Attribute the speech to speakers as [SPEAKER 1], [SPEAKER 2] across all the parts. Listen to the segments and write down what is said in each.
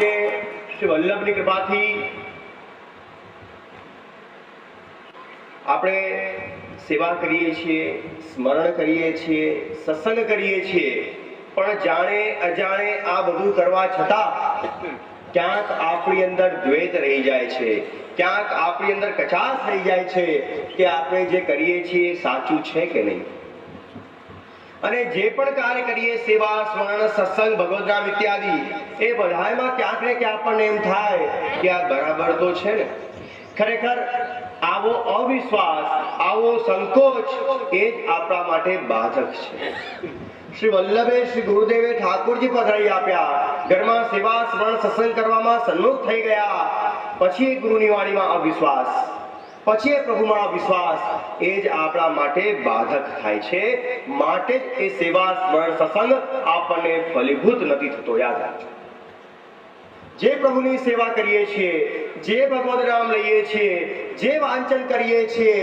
[SPEAKER 1] આજે શ્રી વલ્લભની કૃપાથી આપણે સેવા કરીએ છીએ, સ્મરણ કરીએ છીએ, સત્સંગ કરીએ છીએ, પણ જાણે અજાણે આ બધું કરવા છતાં ક્યાંક આપણી અંદર દ્વૈત રહી જાય છે, ક્યાંક આપણી અંદર કચાશ રહી જાય છે કે આપણે જે કરીએ છીએ સાચું છે કે નહીં. અને જે પણ કાર્ય કરીએ, સેવા, સ્મરણ, સત્સંગ ભગવદ્રામ ઇત્યાદિ એ બધામાં ક્યાંક ને ક્યાંક આપણને એમ થાય કે આ બરાબર તો છે ને. ખરેખર આવો અવિશ્વાસ, આવો સંકોચ એ જ આપણા માટે બાધક છે. શ્રી વલ્લભે શ્રી ગુરુદેવે ઠાકોરજી પધરાઈ આપ્યા. ઘરમાં સેવા, સ્મરણ, સત્સંગ કરવામાં સન્મુખ થઈ ગયા. પછી ગુરુની વાણીમાં અવિશ્વાસ, પછી એ પ્રભુમાં વિશ્વાસ એ જ આપણા માટે બાધક થાય છે. માટે એ સેવા, સ્મરણ, સત્સંગ આપણને ફલીભૂત નથી થતો, યાદ રાખજો. જે પ્રભુની સેવા કરીએ છીએ, જે ભગવદ નામ લઈએ છીએ, જે વાંચન કરીએ છીએ,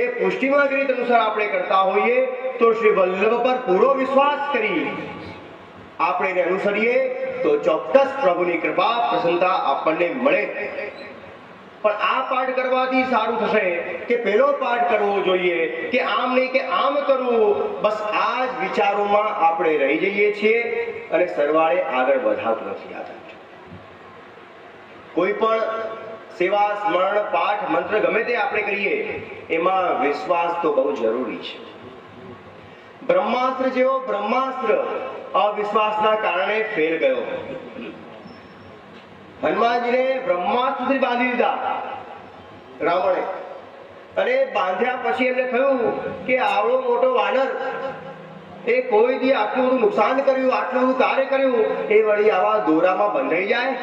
[SPEAKER 1] એ પુષ્ટિમાર્ગ રીત અનુસાર આપણે કરતા હોઈએ, તો શ્રી વલ્લભ પર પૂરો વિશ્વાસ કરી. આપણે અનુસરીએ, તો ચોક્કસ પ્રભુની કૃપા, પ્રસન્નતા આપણને મળે. પણ આ પાઠ કરવાથી સારું થશે કે પેલો પાઠ કરવો જોઈએ, કે આમ નહીં કે આમ કરવું. બસ આ જ વિચારોમાં આપણે રહી જઈએ છીએ અને સરવાળે આગળ વધાતું નથી. યાદ કોઈ પણ સેવા, સ્મરણ, પાઠ, મંત્ર ગમે તે આપણે કરીએ, એમાં વિશ્વાસ તો બહુ જરૂરી છે. બ્રહ્માસ્ત્ર જેવો બ્રહ્માસ્ત્ર અવિશ્વાસના કારણે ફેલ ગયો. હનુમાનજીને બ્રહ્માસ્ત્રથી બાંધી દીધા, રાવણે. અને બાંધ્યા પછી એમને થયું કે આવડો મોટો વાનર એ કોઈ દી આટલું બધું નુકસાન કર્યું, આટલું બધું કાર્ય કર્યું, એ વળી આવા દોરામાં બંધાઈ જાય?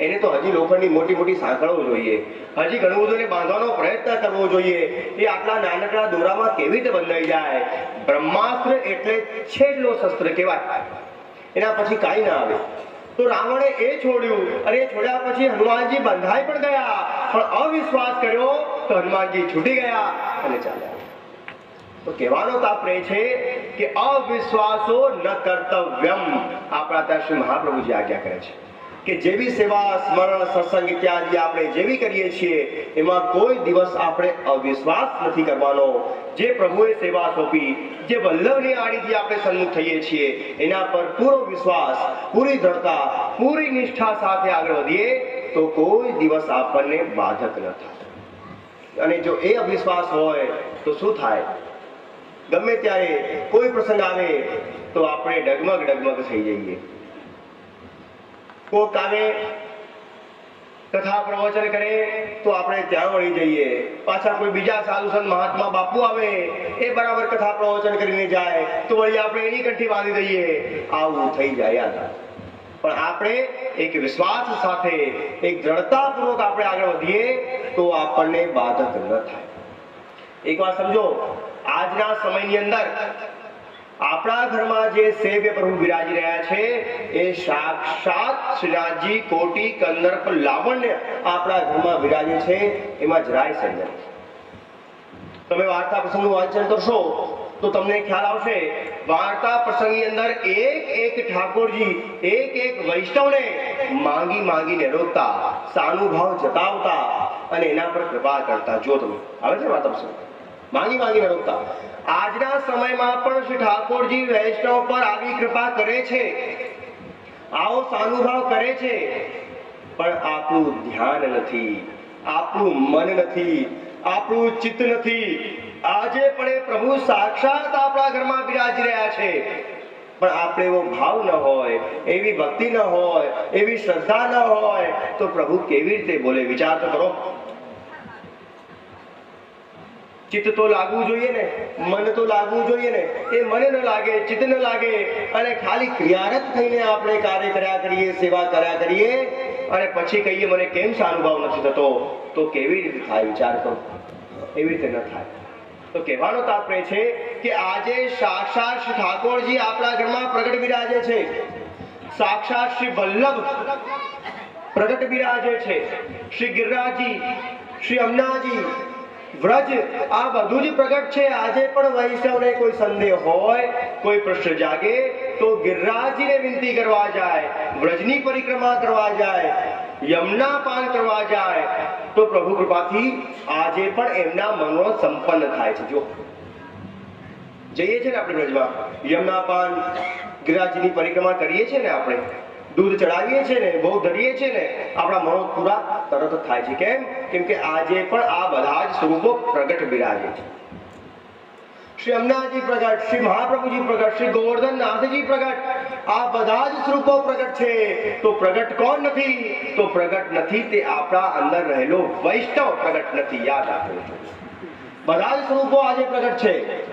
[SPEAKER 1] એને તો હજી લોખંડની મોટી મોટી સાંકળો જોઈએ. હજી ઘણું બધું એને બાંધવાનો પ્રયત્ન કરવો જોઈએ. એ આટલા નાનકડા દોરામાં કેવી રીતે બંધાઈ જાય? બ્રહ્માસ્ત્ર એટલે છેલ્લો શસ્ત્ર કહેવાય. એના પછી કાંઈ ના આવે. તો રાવણે એ છોડ્યું અને એ છોડ્યા પછી હનુમાનજી બંધાઈ પણ ગયા. પણ અવિશ્વાસ કર્યો તો હનુમાનજી છૂટી ગયા અને ચાલ્યા. તો કહેવાનો તાપરે છે કે અવિશ્વાસો ન કર્તવ્યમ. આપણા ત્યાં શ્રી મહાપ્રભુજી આજ્ઞા કરે છે કે જેવી સેવા, સ્મરણ, સત્સંગ ઇત્યાદિ આપણે જેવી કરીએ છીએ, એમાં કોઈ દિવસ આપણે અવિશ્વાસ નથી કરવાનો. જે પ્રભુએ સેવા સોંપી, જે વલ્લભની આડીથી આપણે સન્મુખ થઈએ છીએ, એના પર પૂરો વિશ્વાસ, પૂરી દ્રઢતા, પૂરી નિષ્ઠા સાથે આગળ વધીએ, તો કોઈ દિવસ આપણને બાધક ન થાય. અને જો એ અવિશ્વાસ હોય, તો શું થાય? ગમે ત્યારે કોઈ પ્રસંગ આવે તો આપણે ડગમગ ડગમગ થઈ જઈએ. કોક આવે, કથા પ્રવચન કરે તો આપણે ત્યાં વળી જઈએ. પાછા કોઈ બીજા સાધુ સંત મહાત્મા બાપુ આવે, એ બરાબર કથા પ્રવચન કરીને જાય તો વળી આપણે એની કંઠી બાંધી દઈએ. આવું થઈ જાય યાદ. રાખો. પણ આપણે એક વિશ્વાસ સાથે, એક દ્રઢતાપૂર્વક આપણે આગળ વધીએ તો આપણને બાધક ન થાય. એક વાત સમજો આજના સમયની અંદર આપણા ઘરમાં જે સેવ્ય પ્રભુ બિરાજી રહ્યા છે, એ સાક્ષાત શ્રીરાજી કોટી કંદર્પ લાવણ્ય આપણા ઘરમાં બિરાજે છે, એમાં જરાય સંજય તમે વાર્તા પ્રસંગનું વાંચન કરશો, તો તમને ખ્યાલ આવશે, વાર્તા પ્રસંગની અંદર એક એક ઠાકોરજી, એક એક વૈષ્ણવને માંગી માંગીને રોકતા સાનુભાવ જતાવતા અને એના પર કૃપા કરતા. જો તમે, આવે છે વાર્તા પ્રસંગ? માંગી માંગીને રોકતા આજના સમયમાં પણ શ્રી ઠાકોરજી વૈષ્ણવ પર આવી કૃપા કરે છે. આવો સાનુભાવ કરે છે. પણ આપણું ધ્યાન નથી, આપણું મન નથી, આપણું ચિત્ત નથી. આજે પણ પ્રભુ સાક્ષાત આપણા ઘરમાં બિરાજી રહ્યા છે. પણ આપણે એવો ભાવ ન હોય, એવી ભક્તિ ન હોય, એવી શ્રદ્ધા ન હોય, તો પ્રભુ કેવી રીતે બોલે? વિચાર તો કરો. ચિત્ત તો લાગવું જોઈએ ને, મન તો લાગવું જોઈએ ને, એ મને ન લાગે, ચિત્ત ન લાગે, અને ખાલી ક્રિયારત થઈને આપણે કાર્ય કર્યા કરીએ, સેવા કર્યા કરીએ, અને પછી કહીએ, મને કેમ સાનુભાવ નથી થતો? તો કેવી રીતે થાય, વિચાર કરો. એવી રીતે ન થાય. તો કહેવાનો તાત્પર્ય છે કે આજે સાક્ષાત શ્રી ઠાકોરજી આપણા ઘરમાં પ્રગટ બિરાજે છે. સાક્ષાત શ્રી વલ્લભ પ્રગટ બિરાજે છે. શ્રી ગિરરાજી શ્રી અમનાજી વ્રજ આ બધું જ પ્રગટ છે. આજે પણ વૈષ્ણવને કોઈ સંદેહ હોય, કોઈ પ્રશ્ન જાગે, તો ગિરિરાજજીને વિનંતી કરવા જાય, વ્રજની પરિક્રમા કરવા જાય, યમના પાન કરવા જાય. તો પ્રભુ કૃપાથી આજે પણ એમના મનો સંપન્ન થાય છે. જો જઈએ છે ને આપણે વ્રજમાં, યમના પાન ગિરરાજની પરિક્રમા કરીએ છીએ ને આપણે? દૂધ ચડાવીએ છીએ ને બહુ ધરીએ છીએ ને, આપણા મનો પૂરા તરત થાય છે. કેમ? કેમ કે આજે પણ આ બધા જ સ્વરૂપો પ્રગટ બિરાજે છે. શ્રી અમનાથજી પ્રગટ, શ્રી મહાપ્રભુજી પ્રગટ, શ્રી ગોવર્ધન નાથજી પ્રગટ, આ બધા જ સ્વરૂપો પ્રગટ છે. તો પ્રગટ કોણ નથી? તો પ્રગટ નથી તે આપણા અંદર રહેલો વૈષ્ણવ પ્રગટ નથી. યાદ રાખવું બધા જ સ્વરૂપો આજે પ્રગટ છે.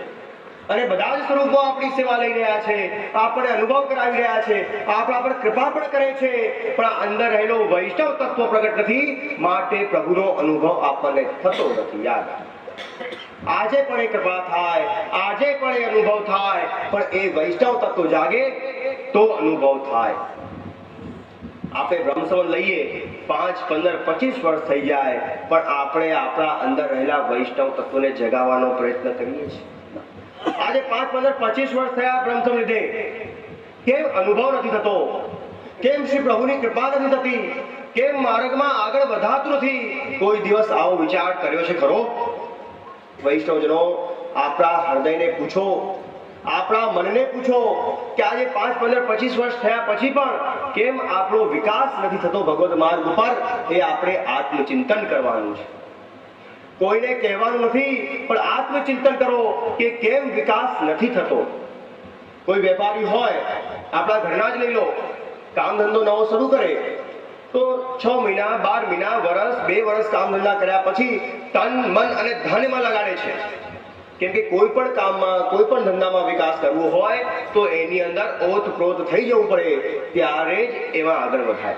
[SPEAKER 1] અને બધા જ સ્વરૂપો આપણી સેવા લઈ રહ્યા છે. આપણે અનુભવ કરાવી રહ્યા છે. આપણા પર કૃપા પણ કરે છે. પણ અંદર રહેલો વૈષ્ણવ તત્વ પ્રગટ નથી. માટે પ્રભુનો અનુભવ આપણને થતો નથી. યાદ આજે પણ એ કૃપા થાય. આજે પણ એ અનુભવ થાય. પણ એ વૈષ્ણવ તત્વ જાગે તો અનુભવ થાય. આપણે બ્રહ્મસવન લઈએ. પાંચ, પંદર, પચીસ વર્ષ થઈ જાય. પણ આપણે આપણા અંદર રહેલા વૈષ્ણવ તત્વને જગાવવાનો પ્રયત્ન કરીએ છીએ. આજે પાંચ, પંદર, પચીસ વર્ષ થયા બ્રહ્મસંવત લીધે. કેમ અનુભવ નથી થતો? કેમ શ્રી પ્રભુની કૃપા નથી થતી? કેમ માર્ગમાં આગળ વધાતું નથી? કોઈ દિવસ આવો વિચાર કર્યો છે ખરો? વૈષ્ણવજનો, આપણા હૃદયને પૂછો. આપણા મનને પૂછો કે આજે પાંચ, પંદર, પચીસ વર્ષ થયા પછી પણ કેમ આપણો વિકાસ નથી થતો ભગવત માર્ગ ઉપર? એ આપણે આત્મચિંતન કરવાનું છે. કોઈને કહેવાનું નથી, પણ આત્મચિંતન કરો કે કેમ વિકાસ નથી થતો. કોઈ વેપારી હોય, આપણા ઘરના જ લઈ લો, કામ ધંધો નવો શરૂ કરે, તો છ મહિના, બાર મહિના વર્ષ બે વર્ષ કામ ધંધા કર્યા પછી તન, મન અને ધનમાં લગાડે છે. કેમ કે કોઈ પણ કામમાં, કોઈ પણ ધંધામાં વિકાસ કરવો હોય, તો એની અંદર ઓતપ્રોત થઈ જવું પડે, ત્યારે જ એમાં આગળ વધાય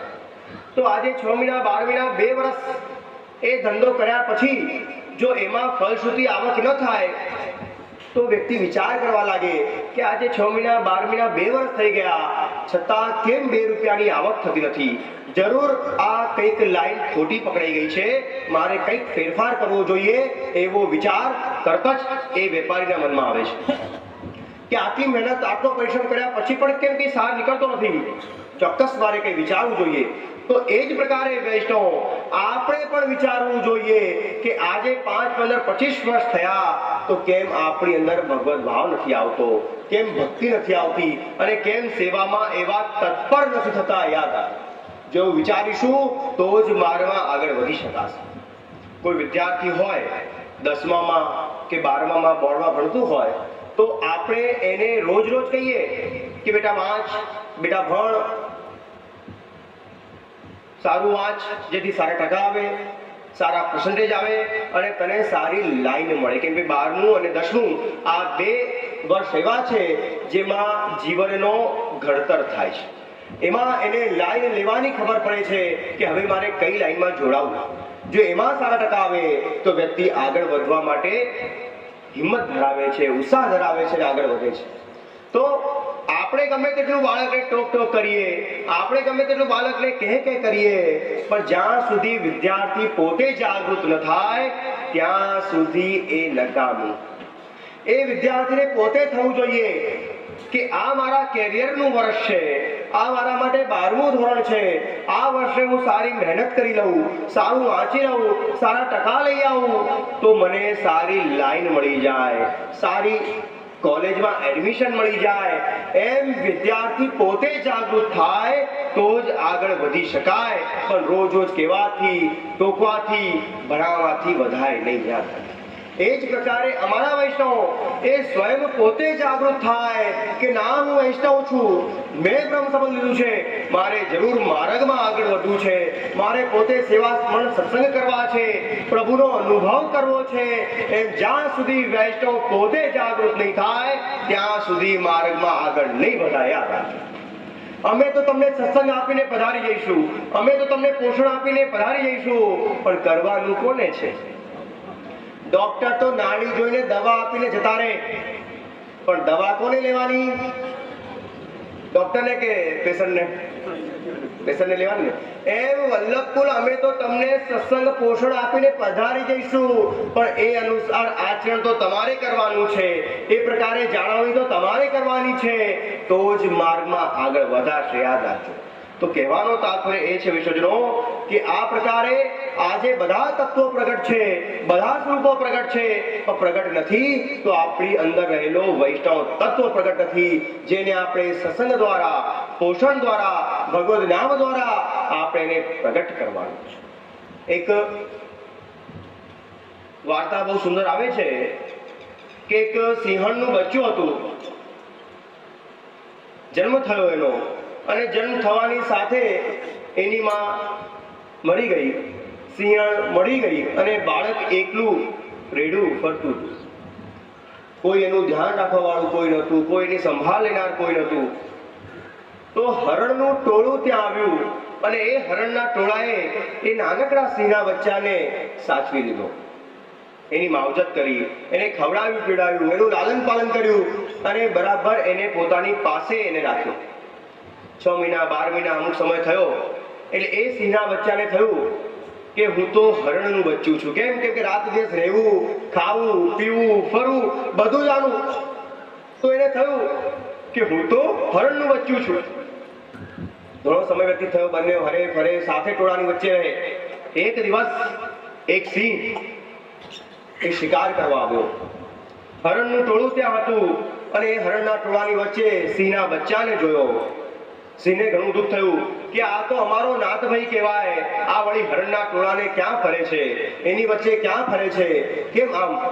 [SPEAKER 1] તો આજે છ મહિના, બાર મહિના, બે વર્ષ એ ધંધો કર્યા પછી જો એમાં ફળશ્રુતિ આવક ન થાય, તો વ્યક્તિ વિચાર કરવા લાગે કે આજે છ મહિના, બાર મહિના, બે વર્ષ થઈ ગયા, છતાં કેમ બે રૂપિયાની આવક થતી નથી? જરૂર આ કંઈક લાઈન ખોટી પકડાઈ ગઈ છે. મારે કંઈક ફેરફાર કરવો જોઈએ એવો વિચાર તરત જ એ વેપારીના મનમાં આવે છે. કે આટલી મહેનત, આટલો પરિશ્રમ કર્યા પછી પણ કેમ કંઈ સાર નીકળતો નથી? ચોક્કસ મારે કંઈ વિચારવું જોઈએ. તો એ જ પ્રકારે વૈષ્ણવ, આપણે પણ વિચારવું જોઈએ કે આજે પાંચ પંદર પચીસ વર્ષ થયા, તો કેમ આપણી અંદર ભગવત ભાવ નથી આવતો? કેમ ભક્તિ નથી આવતી? અને કેમ સેવામાં એવા તત્પર નથી થતા, યાદ જો વિચારીશું, તો જ માર્ગમાં આગળ વધી શકાશે. કોઈ વિદ્યાર્થી હોય, દસમામાં કે બારમામાં, બોર્ડમાં ભણતું હોય, તો આપણે એને રોજ રોજ કહીએ કે, બેટા વાંચ બેટા, ભણ સારું વાંચ જેથી સારા ટકા આવે, સારા પર્સન્ટેજ આવે અને તને સારી લાઈન મળે. કેમ કે બારમું અને દસમું આ બે વર્ષ એવા છે જેમાં જીવનનો ઘડતર થાય છે. એમાં એને લાઈન લેવાની ખબર પડે છે કે હવે મારે કઈ લાઈનમાં જોડાવું. જો એમાં સારા ટકા આવે, તો વ્યક્તિ આગળ વધવા માટે હિંમત ધરાવે છે, ઉત્સાહ ધરાવે છે અને આગળ વધે છે. તો આપણે ગમે તેટલું બાળકને ટોક ટોક કરીએ, આપણે ગમે તેટલું બાળકને કહે કે કરીએ, પણ જ્યાં સુધી વિદ્યાર્થી પોતે જાગૃત ન થાય, ત્યાં સુધી એ નકામું. એ વિદ્યાર્થીને પોતે થવું જોઈએ કે આ મારા કેરિયરનું વર્ષ છે, આ મારા માટે બારમું ધોરણ છે, આ વર્ષે હું સારી મહેનત કરી લઉં, સારું વાંચી લઉં, સારા ટકા લઈ આવું, તો મને સારી લાઈન મળી જાય, સારી કોલેજમાં એડમિશન મળી જાય, એમ વિદ્યાર્થી પોતે જાગૃત થાય, તો જ આગળ વધી શકાય. પણ રોજ રોજ કહેવાથી, ટોકવાથી ભણાવવાથી વધારે નહીં યાદ. એ જ પ્રકારે અમારા વૈષ્ણવ, એ સ્વયં પોતે જાગૃત થાય કે ના, હું વૈષ્ણવ છું. મેં બ્રહ્મ સંબંધ લીધું છે. મારે જરૂર માર્ગમાં મારે પોતે સેવા સ્મરણ સત્સંગ કરવા છે, પ્રભુનો અનુભવ કરવો છે, એમ જ્યાં સુધી વૈષ્ણવ પોતે જાગૃત નહીં થાય, ત્યાં સુધી માર્ગમાં આગળ નહીં વધાયા અમે તો તમને સત્સંગ આપીને પધારી જઈશું, અમે તો તમને પોષણ આપીને પધારી જઈશું, પણ કરવાનું કોને છે? ડોક્ટર તો નાડી જોઈને દવા આપીને જતા રહે, પણ દવા કોને લેવાની? ડોક્ટરને કે પેશન્ટને? વ્યસનને લેવાનું એમ વલ્લભકુલ, અમે તો તમને સત્સંગ પોષણ આપીને પધારી જઈશું. પણ એ અનુસાર આચરણ તો તમારે કરવાનું છે. એ પ્રકારે જાળવણી તો તમારે કરવાની છે. તો જ માર્ગમાં આગળ વધારશે. યાદ રાખજો. તો કહેવાનો તાત્પર્ય એ છે વિશ્વજનો, કે આ પ્રકારે આજે બધા તત્વો પ્રગટ છે. બધા સ્વરૂપો પ્રગટ છે. પણ પ્રગટ નથી તો આપણી અંદર રહેલો વૈષ્ણવ તત્વ પ્રગટ નથી. જેને આપણે સત્સંગ દ્વારા પોષણ દ્વારા, ભગવદ નામ દ્વારા આપણે એને પ્રગટ કરવાનું છે. એક વાર્તા બહુ સુંદર આવે છે કે એક સિંહણનું બચ્ચું હતું. જન્મ થયો એનો અને જન્મ થવાની સાથે એની માં મરી ગઈ. સિંહણ મરી ગઈ અને બાળક એકલું રેડું ફરતું હતું. કોઈ એનું ધ્યાન રાખવા વાળું કોઈ નહોતું, કોઈ એની સંભાળ લેનાર કોઈ નહોતું. તો હરણનું ટોળું ત્યાં આવ્યું અને એ હરણના ટોળાએ એ નાનકડા સિંહના બચ્ચાને સાચવી લીધો. એની માવજત કરી, એને ખવડાવ્યું પીડાવ્યું એનું લાલન પાલન કર્યું અને બરાબર એને પોતાની પાસે એને રાખ્યો. છ મહિના, બાર મહિના અમુક સમય થયો, એટલે એ સિંહના બચ્ચાને થયું કે હું તો હરણનું બચ્ચું છું. કેમ કે રાત દિવસ રહેવું, ખાવું, પીવું, ફરવું, બધું જાણું. તો એને થયું કે હું તો હરણનું બચ્ચું છું. ઘણો સમય વ્યતીત થયો બંને હરે ફરે સાથે ટોળાની વચ્ચે રહે. એક દિવસ એક સિંહ એ શિકાર કરવા આવ્યો. હરણનું ટોળું ત્યાં હતું અને એ હરણના ટોળાની વચ્ચે સિંહના બચ્ચાને જોયો. સિંહને ઘણું દુઃખ થયું કે આ તો અમારો નાથભાઈ કહેવાય. આ વળી હરણના ટોળાને ક્યાં ફરે છે? એની વચ્ચે ક્યાં ફરે છે? કેમ આમ?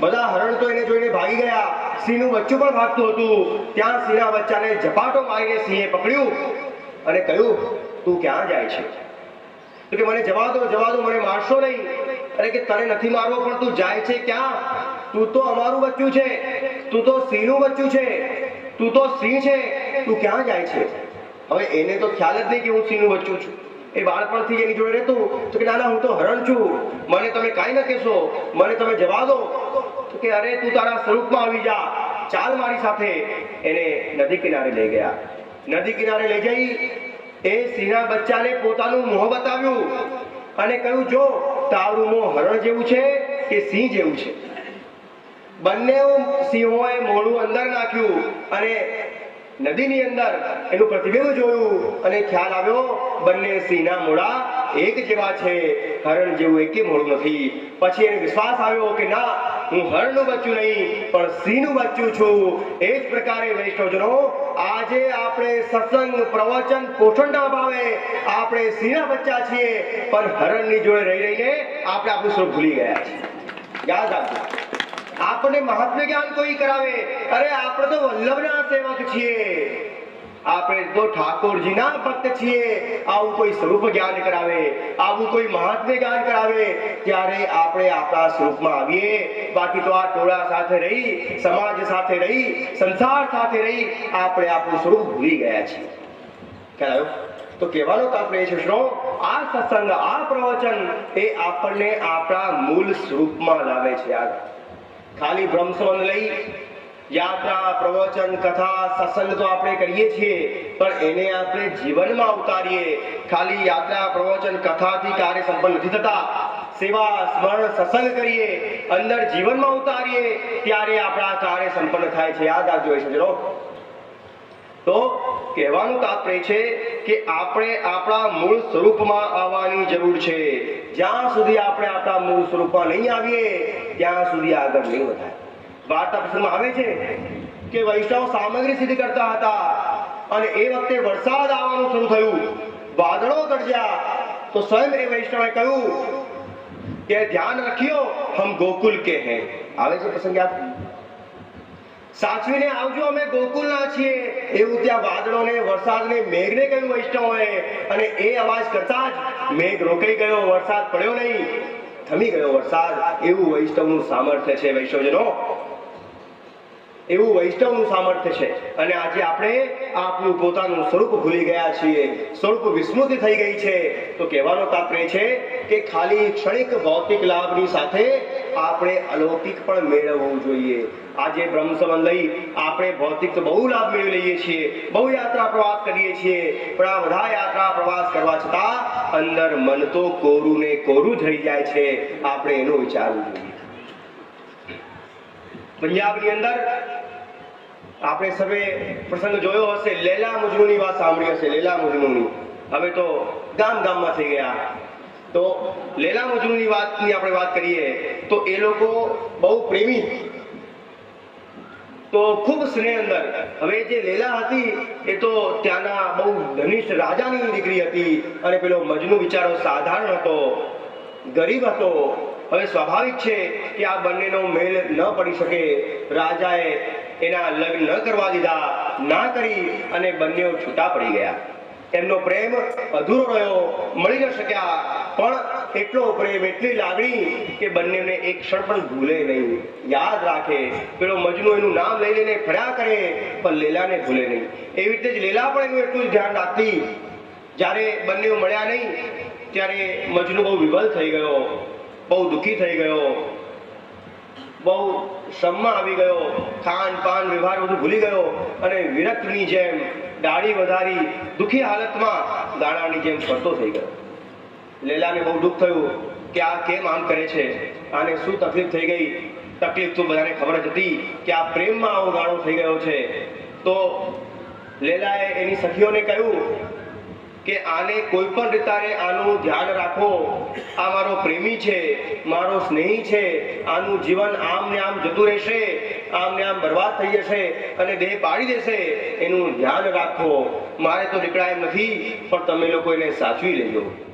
[SPEAKER 1] બધા હરણ તો એને જોઈને ભાગી ગયા. સિંહનું બચ્ચું પણ ભાગતું હતું. ત્યાં સિંહના બચ્ચાને ઝપાટો મારીને સિંહે પકડ્યું. અને કહ્યું, તું ક્યાં જાય છે? તો કે, મને જવા દો જવા દો, મને મારશો નહીં. અરે કે, તને નથી મારવો, પણ તું જાય છે ક્યાં? તું તો અમારું બચ્ચું છે, તું તો સિંહનું બચ્ચું છે, તું તો સિંહ છે, તું ક્યાં જાય છે? હવે એને તો ખ્યાલ જ નહીં કે હું સિંહનું બચ્ચું છું. એ બાળપણથી એની જોડે રહેતું તો કે ના ના હું તો હરણ છું. મને તમે કાંઈ ન કહેશો. મને તમે જવા દો. તો કે, અરે, તું તારા સ્વરૂપમાં આવી જા. ચાલ મારી સાથે. એને નદી કિનારે લઈ ગયા. નદી કિનારે લઈ જઈ. એ સિંહના બચ્ચાને પોતાનું મોં બતાવ્યું. અને કહ્યું, જો તારું મોં હરણ જેવું છે કે સિંહ જેવું છે? બંને સિંહોએ મોડું અંદર નાખ્યું અને નદીની અંદર એનું પ્રતિબિંબ જોયું અને ખ્યાલ આવ્યો, બંને સિંહના મોઢા એક જેવા છે. હરણ જેવું એકે મોડું નથી. પછી એને વિશ્વાસ આવ્યો કે ના હું હરણનું બચ્ચું નહીં, પણ સિંહનું બચ્ચું છું. એ જ પ્રકારે વૈષ્ણવજનો, આજે આપણે સત્સંગ પ્રવચન પોષણના ભાવે આપણે સિંહના બચ્ચા છીએ, પણ હરણની જોડે રહી રહીને આપણે આપણું સ્વરૂપ ભૂલી ગયા છીએ. યાદ રાખજો. આપણને મહાત્મ્ય જ્ઞાન કોઈ કરાવે? અરે, આપણે તો વલ્લભના સેવક છીએ. આપણે તો ઠાકોરજીના ભક્ત છીએ. આવું કોઈ સ્વરૂપ જ્ઞાન કરાવે, આવું કોઈ મહાત્મ્ય જ્ઞાન કરાવે, ત્યારે આપણે આપણા સ્વરૂપમાં આવીએ. બાકી તો આ ટોળા સાથે રહી, સમાજ સાથે રહી, સંસાર સાથે રહી, આપણે આપણું સ્વરૂપ ભૂલી ગયા છીએ. તો કહેવાનો તાત્પર્ય છે, શ્રો, આ સત્સંગ, આ પ્રવચન એ આપણને આપણા મૂળ સ્વરૂપમાં લાવે છે આગળ. ખાલી ભ્રમસંબંધ લઈ યાત્રા, પ્રવચન, કથા, સત્સંગ તો આપણે કરીએ છીએ, પણ એને આપણે જીવનમાં ઉતારીએ. ખાલી યાત્રા, પ્રવચન, કથાથી કાર્ય સંપન્ન નથી થતા. સેવા, સ્મરણ, સત્સંગ કરીએ, અંદર જીવનમાં ઉતારીએ, ત્યારે આપણા કાર્ય સંપન્ન થાય છે. યાદ રાખજો એ સમજો તો કહેવાનું તાત્પર્ય છે કે આપણે આપણા મૂળ સ્વરૂપમાં આવવાની જરૂર છે. જ્યાં સુધી આપણે આપણા મૂળ સ્વરૂપમાં નહીં આવીએ, ત્યાં સુધી આગળ નહીં વધાય. વાર્તા પ્રસંગમાં આવે છે કે વૈષ્ણવ સામગ્રી સિદ્ધ કરતા હતા અને એ વખતે વરસાદ આવવાનું શરૂ થયું. વાદળો ગરજ્યા. તો સ્વયં એ વૈષ્ણવે કહ્યું કે ધ્યાન રખિયો હમ ગોકુલ કે હે. આવે છે પ્રસંગ યાદ? સાચવીને આવજો અમે ગોકુલના છીએ. એવું ત્યાં વાદળોને, વરસાદને મેઘને કહ્યું વૈષ્ણવોએ. અને એ અવાજ કરતા જ મેઘ રોકાઈ ગયો, વરસાદ પડ્યો નહીં. થમી ગયો વરસાદ. એવું વૈષ્ણવનું સામર્થ્ય છે વૈષ્ણવજનો. એવું વૈષ્ણવનું સામર્થ્ય છે. અને આજે આપણે આપણું પોતાનું સ્વરૂપ ભૂલી ગયા છીએ. સ્વરૂપ વિસ્મૃતિ થઈ ગઈ છે. તો કહેવાનો તાત્પર્ય છે કે ખાલી ક્ષણિક ભૌતિક લાભની સાથે આપણે અલૌકિક પણ મેળવવું જોઈએ. આજે બ્રહ્મ લઈ આપણે ભૌતિક તો બહુ લાભ મેળવી લઈએ છીએ. બહુ યાત્રા પ્રવાસ કરીએ છીએ. પણ આ બધા યાત્રા પ્રવાસ કરવા છતાં અંદર મન તો કોરું ને કોરું થઈ જાય છે. આપણે એનું વિચારવું જોઈએ. પંજાબની અંદર આપણે સર્વે પ્રસંગ જોયો હશે, લેલા મુજનુની વાત સાંભળી હશે, લેલા મુજનુની. હવે તો ગામ ગામમાં થઈ ગયા. તો લેલા મજનુની વાતની આપણે વાત કરીએ, તો એ લોકો બહુ પ્રેમી. તો ખૂબ સ્નેહ અંદર. હવે જે લેલા હતી, એ તો ત્યાંના બહુ ધનિષ્ઠ રાજાની દીકરી હતી અને પેલો મજનુ બિચારો સાધારણ હતો, ગરીબ હતો. હવે સ્વાભાવિક છે કે આ બંનેનો મેળ ન પડી શકે. રાજાએ એના લગ્ન ન કરવા દીધા, ના કરી અને બંને છૂટા પડી ગયા. એમનો પ્રેમ અધૂરો રહ્યો, મળી ન શક્યા. પણ એટલો પ્રેમ, એટલી લાગણી કે બંનેને એક ક્ષણ પણ ભૂલે નહીં. યાદ રાખે, પેલો મજનુ એનું નામ લઈ લઈને ફર્યા કરે, પણ લેલાને ભૂલે નહીં. એવી રીતે જ લેલા પણ એનું એટલું જ ધ્યાન રાખતી. જ્યારે બંને મળ્યા નહીં, ત્યારે મજનુ બહુ વિવલ થઈ ગયો, બહુ દુઃખી થઈ ગયો. બહુ શ્રમમાં આવી ગયો. ખાન પાન વ્યવહાર બધું ભૂલી ગયો. અને વિરક્તની જેમ દાઢી વધારી દુઃખી હાલતમાં ગાળાની જેમ ફરતો થઈ ગયો. લેલાને બહુ દુઃખ થયું કે આ કેમ આમ કરે છે? આને શું તકલીફ થઈ ગઈ? તકલીફ તો બધાને ખબર જ હતી કે આ પ્રેમમાં આવો ગાળો થઈ ગયો છે. તો લેલાએ એની સખીઓને કહ્યું કે આને કોઈ પણ રીતારે આનું ધ્યાન રાખો. આ મારો પ્રેમી છે, મારો સ્નેહી છે, આનું જીવન આમ ને આમ જતું રહેશે, આમ ને આમ બરબાદ થઈ જશે અને દેહ પાડી દેશે, એનું ધ્યાન રાખો. મારે તો નીકળાય નથી, પણ તમે લોકો એને સાચવી લેજો.